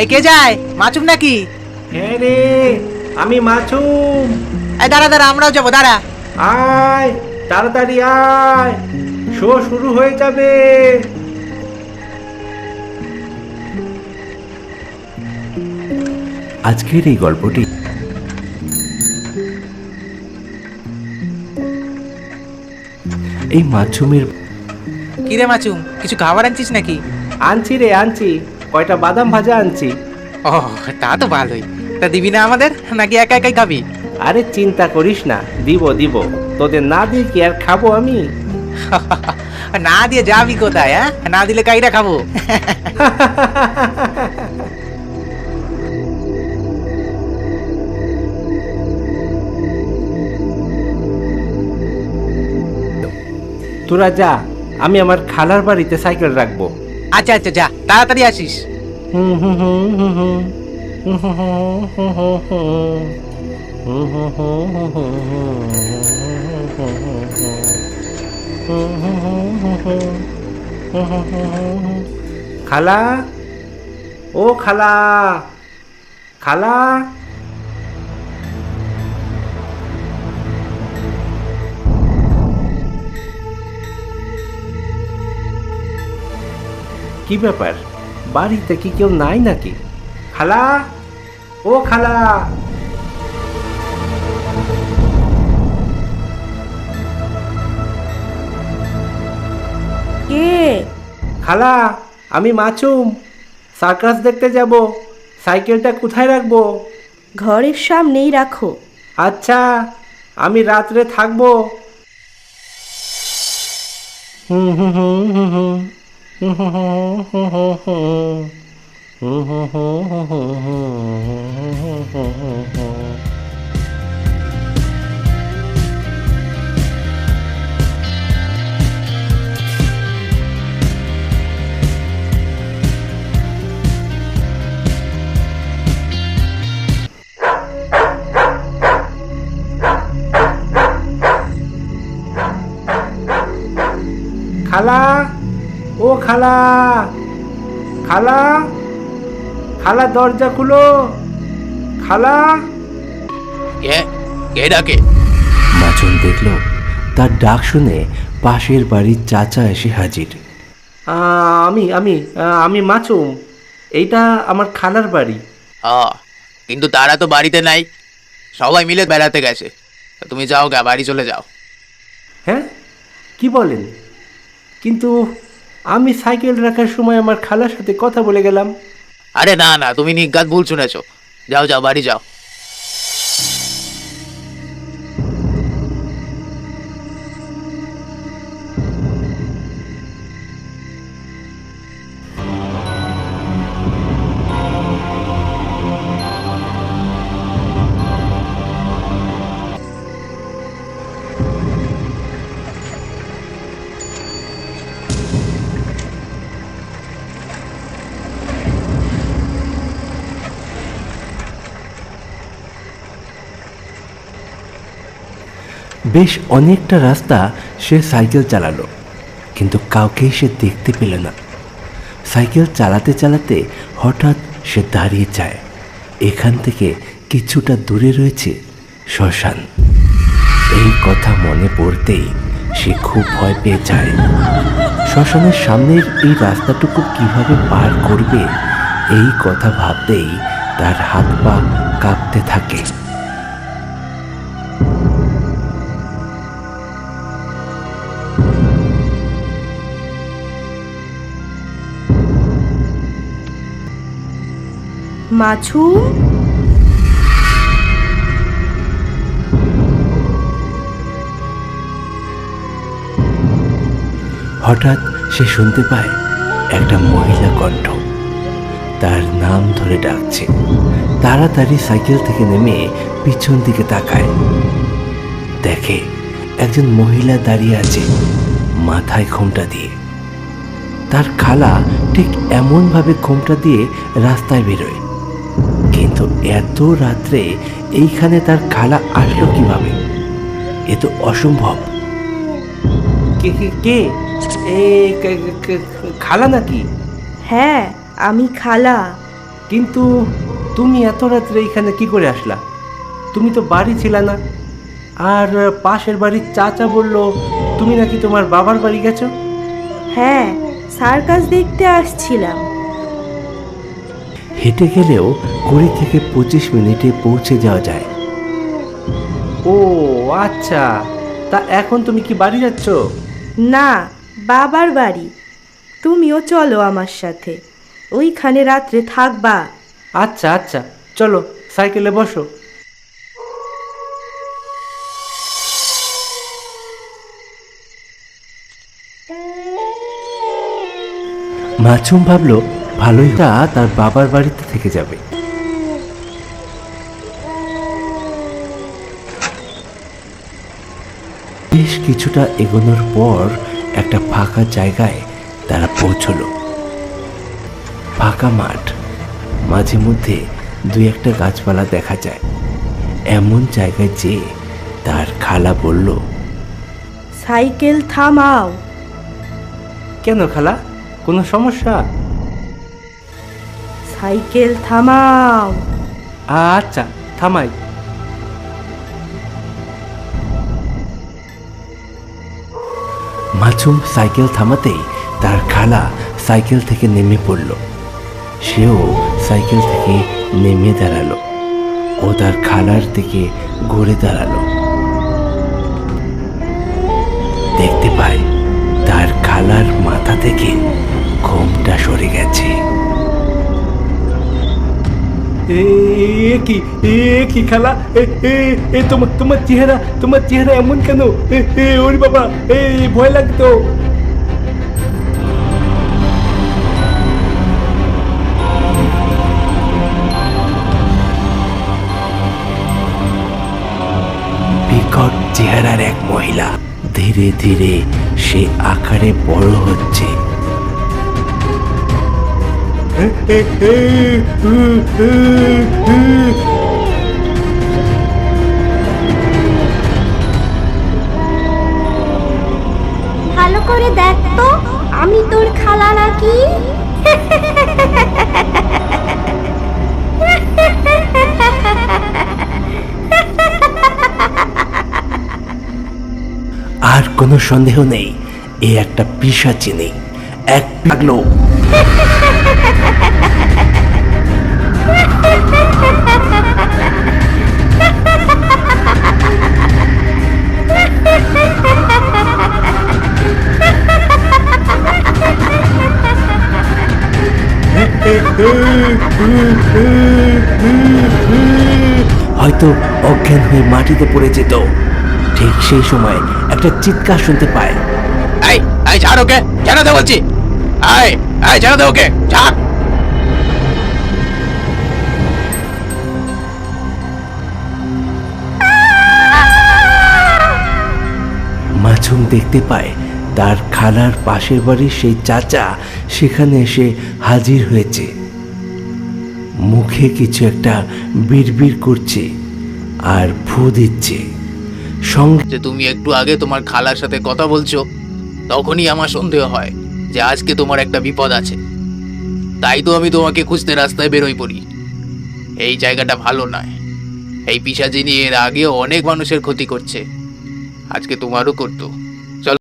এই কে যায়? মাচুম নাকি? হ্যাঁ রে আমি মাছুম। এই দাঁড়া দাঁড়া আমরাও যাব দাঁড়া। আয় তাড়াতাড়ি আয়। শো শুরু হয়ে যাবে। আজকের এই গল্পটি এই মাছুমের কি রে মাচুম কিছু খাবার আনছিস নাকি? আনছি রে আনছি। কয়টা বাদাম ভাজা আনছি? ও তা তো ভালোই। তা দিবি না আমাদের? নাকি একা একাই খাবি? আরে চিন্তা করিস না দিব দিব। তোদের না দিয়ে কি আর খাব আমি? না দিয়ে যাবি কোথায় হ্যাঁ? না দিলে কাইরা খাব। তোরা যা আমি আমার খালার বাড়িতে সাইকেল রাখব। আচ্ছা আচ্ছা যা তাড়াতাড়ি আসিস। খালা? ও খালা। খালা? কি ব্যাপার? বাড়িতে কি কেউ নাই নাকি? খালা? ও খালা! কে? খালা আমি মাছুম। সার্কাস দেখতে যাব। সাইকেলটা কোথায় রাখব? ঘরের সামনেই রাখো। আচ্ছা আমি রাত্রে থাকব। হুম হুম হুম হুম হুম। 哈哈 ও খালা খালা খালা দরজা খুলো। খালা। কে কে ডাকে? মাছুম দেখল তার ডাক শুনে পাশের বাড়ির চাচা এসে হাজির। আমি আমি আমি মাছুম এইটা আমার খালার বাড়ি। কিন্তু তারা তো বাড়িতে নাই সবাই মিলে বেড়াতে গেছে। তুমি যাও গা বাড়ি চলে যাও। হ্যাঁ? কি বলেন? কিন্তু আমি সাইকেল রাখার সময় আমার খালার সাথে কথা বলে গেলাম। আরে না না, তুমি নিজ্ঞাত ভুল শুনেছো। যাও যাও, বাড়ি যাও। বেশ অনেকটা রাস্তা সে সাইকেল চালালো, কিন্তু কাউকেই সে দেখতে পেল না। সাইকেল চালাতে চালাতে হঠাৎ সে দাঁড়িয়ে যায়। এখান থেকে কিছুটা দূরে রয়েছে শ্মশান। এই কথা মনে পড়তেই সে খুব ভয় পেয়ে যায়। শ্মশানের সামনের এই রাস্তাটুকু কীভাবে পার করবে, এই কথা ভাবতেই তার হাত পা কাঁপতে থাকে। মাছুম হঠাৎ সে শুনতে পায় একটা মহিলা কণ্ঠ। তার নাম ধরে ডাকছে। তাড়াতাড়ি সাইকেল থেকে নেমে পিছন দিকে তাকায়। দেখে একজন মহিলা দাঁড়িয়ে আছে মাথায় ঘোমটা দিয়ে। তার খালা ঠিক এমনভাবে ঘোমটা দিয়ে রাস্তায় বেরোয়। কিন্তু এত রাত্রে এইখানে তার খালা আসলো কীভাবে? এ তো অসম্ভব। কে কে কে? খালা নাকি? হ্যাঁ আমি খালা। কিন্তু তুমি এত রাত্রে এখানে কি করে আসলা? তুমি তো বাড়ি ছিল না। আর পাশের বাড়ির চাচা বলল তুমি নাকি তোমার বাবার বাড়ি গেছো? হ্যাঁ সার্কাস দেখতে আসছিলাম। হেঁটে গেলেও কুড়ি থেকে পঁচিশ মিনিটে পৌঁছে যাওয়া যায়। ও আচ্ছা। তা এখন তুমি কি বাড়ি যাচ্ছ? না বাবার বাড়ি। তুমিও চলো আমার সাথে। ওইখানে রাত্রে থাকবা। আচ্ছা আচ্ছা। চলো সাইকেলে বসো। মাছুম ভাবলো ভালোই তা তার বাবার বাড়িতে থেকে যাবে। বেশ কিছুটা এগোনোর পর একটা ফাঁকা জায়গায় তারা পৌঁছলো। ফাঁকা মাঠ মাঝে মধ্যে দুই একটা গাছপালা দেখা যায়। এমন জায়গায় যে তার খালা বলল সাইকেল থামাও। কেন খালা? কোনো সমস্যা? সাইকেল থামাও। আচ্ছা থামাই। মাছুম সাইকেল থামাতেই তার খালা সাইকেল থেকে নেমে পড়ল। সেও সাইকেল থেকে নেমে দাঁড়াল। ও তার খালার দিকে ঘুরে দাঁড়াল। কি কি খালা? এ তোমার তোমার চেহারা তোমার চেহারা এমন কেন? এ বাবা, এ, ভয় লাগতো বিকট চেহারার এক মহিলা, ধীরে ধীরে সে আকারে বড় হচ্ছে। ভালো করে দেখ তো, আমি তোর খালা নাকি? আর কোনো সন্দেহ নেই, এ একটা পিসাচিনি এক লাগল অজ্ঞান হয়ে মাটিতে পড়ে যেত। ঠিক সেই সময় একটা চিৎকার শুনতে পায়। ছাড় ওকে ছেড়ে দে বলছি ছেড়ে দে ওকে ছাড়। মাছুম দেখতে পায় তার খালার পাশের বাড়ির সেই চাচা সেখানে এসে হাজির হয়েছে। মুখে কিছু একটা বিড়বিড় করছে। আর ফু দিচ্ছে। সঙ্গে তুমি একটু আগে তোমার খালার সাথে কথা বলছো, তখনই আমার সন্দেহ হয় যে আজকে তোমার একটা বিপদ আছে। তাই তো আমি তোমাকে খুঁজতে রাস্তায় বেরোই পড়ি। এই জায়গাটা ভালো নয়। এই পিসাজিনী এর আগেও অনেক মানুষের ক্ষতি করছে। আজকে তোমারও করতো।